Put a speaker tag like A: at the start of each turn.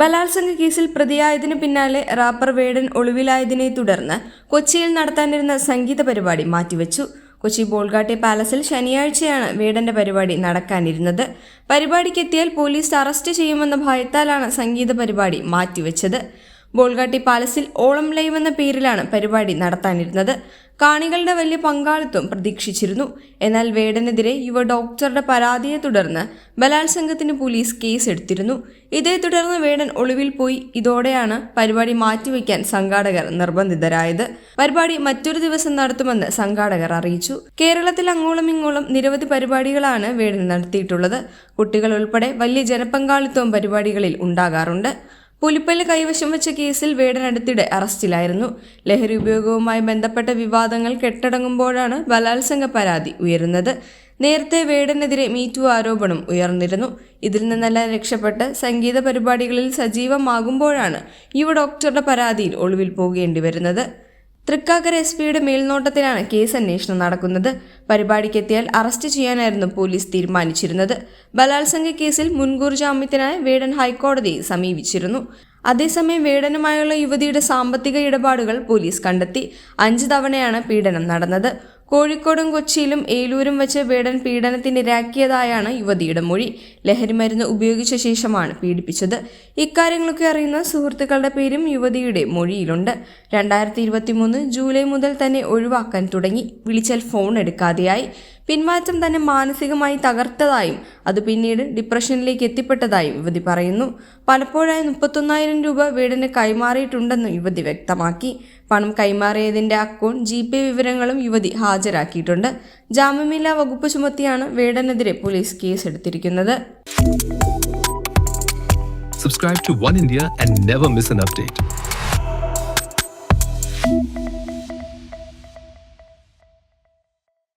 A: ബലാത്സംഗ കേസിൽ പ്രതിയായതിനു പിന്നാലെ റാപ്പർ വേടൻ ഒളിവിലായതിനെ തുടർന്ന് കൊച്ചിയിൽ നടത്താനിരുന്ന സംഗീത പരിപാടി മാറ്റിവെച്ചു. കൊച്ചി ബോൾഗാട്ടെ പാലസിൽ ശനിയാഴ്ചയാണ് വേടന്റെ പരിപാടി നടക്കാനിരുന്നത്. പരിപാടിക്കെത്തിയാൽ പോലീസ് അറസ്റ്റ് ചെയ്യുമെന്ന ഭയത്താലാണ് സംഗീത പരിപാടി മാറ്റിവെച്ചത്. ബോൾഗാട്ടി പാലസിൽ ഓളം ലൈവ് എന്ന പേരിലാണ് പരിപാടി നടത്താനിരുന്നത്. കാണികളുടെ വലിയ പങ്കാളിത്തം പ്രതീക്ഷിച്ചിരുന്നു. എന്നാൽ വേടനെതിരെ യുവ ഡോക്ടറുടെ പരാതിയെ തുടർന്ന് ബലാത്സംഗത്തിന് പോലീസ് കേസ് എടുത്തിരുന്നു ഇതേ തുടർന്ന് വേടൻ ഒളിവിൽ പോയി. ഇതോടെയാണ് പരിപാടി മാറ്റിവെക്കാൻ സംഘാടകർ നിർബന്ധിതരായത്. പരിപാടി മറ്റൊരു ദിവസം നടത്തുമെന്ന് സംഘാടകർ അറിയിച്ചു. കേരളത്തിൽ അങ്ങോളം ഇങ്ങോളം നിരവധി പരിപാടികളാണ് വേടൻ നടത്തിയിട്ടുള്ളത്. കുട്ടികൾ ഉൾപ്പെടെ വലിയ ജനപങ്കാളിത്തവും പരിപാടികളിൽ ഉണ്ടാകാറുണ്ട്. പുലിപ്പല്ല് കൈവശം വെച്ച കേസിൽ വേടൻ അടുത്തിടെ അറസ്റ്റിലായിരുന്നു. ലഹരി ഉപയോഗവുമായി ബന്ധപ്പെട്ട വിവാദങ്ങൾ കെട്ടടങ്ങുമ്പോഴാണ് ബലാത്സംഗ പരാതി ഉയരുന്നത്. നേരത്തെ വേടനെതിരെ മീറ്റു ആരോപണം ഉയർന്നിരുന്നു. ഇതിൽ നിന്നെല്ലാം രക്ഷപ്പെട്ട് സംഗീത പരിപാടികളിൽ സജീവമാകുമ്പോഴാണ് യുവ ഡോക്ടറുടെ പരാതിയിൽ ഒളിവിൽ പോകേണ്ടി വരുന്നത് തൃക്കാക്കര എസ് പിയുടെ മേൽനോട്ടത്തിലാണ് കേസ് അന്വേഷണം നടക്കുന്നത്. പരിപാടിക്കെത്തിയാൽ അറസ്റ്റ് ചെയ്യാനായിരുന്നു പോലീസ് തീരുമാനിച്ചിരുന്നത്. ബലാത്സംഗ കേസിൽ മുൻകൂർ ജാമ്യത്തിനായി വേടൻ ഹൈക്കോടതിയെ സമീപിച്ചിരുന്നു. അതേസമയം വേടനുമായുള്ള യുവതിയുടെ സാമ്പത്തിക ഇടപാടുകൾ പോലീസ് കണ്ടെത്തി. അഞ്ച് തവണയാണ് പീഡനം നടന്നത്. കോഴിക്കോടും കൊച്ചിയിലും ഏലൂരും വെച്ച് വേടൻ പീഡനത്തിനിരയാക്കിയതായാണ് യുവതിയുടെ മൊഴി. ലഹരിമരുന്ന് ഉപയോഗിച്ച ശേഷമാണ് പീഡിപ്പിച്ചത്. ഇക്കാര്യങ്ങളൊക്കെ അറിയുന്ന സുഹൃത്തുക്കളുടെ പേരും യുവതിയുടെ മൊഴിയിലുണ്ട്. രണ്ടായിരത്തി ജൂലൈ മുതൽ തന്നെ ഒഴിവാക്കാൻ തുടങ്ങി. വിളിച്ചാൽ ഫോൺ എടുക്കാതെയായി. പിന്മാറ്റം തന്നെ മാനസികമായി തകർത്തതായും അത് പിന്നീട് ഡിപ്രഷനിലേക്ക് എത്തിപ്പെട്ടതായും യുവതി പറയുന്നു. പലപ്പോഴായി മുപ്പത്തൊന്നായിരം രൂപ വീടിന് കൈമാറിയിട്ടുണ്ടെന്നും യുവതി വ്യക്തമാക്കി. പണം കൈമാറിയതിന്റെ അക്കൗണ്ട് ജി പേ വിവരങ്ങളും യുവതി ഹാജരാക്കിയിട്ടുണ്ട്. ജാമ്യമില്ലാ വകുപ്പ് ചുമത്തിയാണ് വേടനെതിരെ പോലീസ് കേസെടുത്തിരിക്കുന്നത്.
B: Subscribe to One India and never miss an update.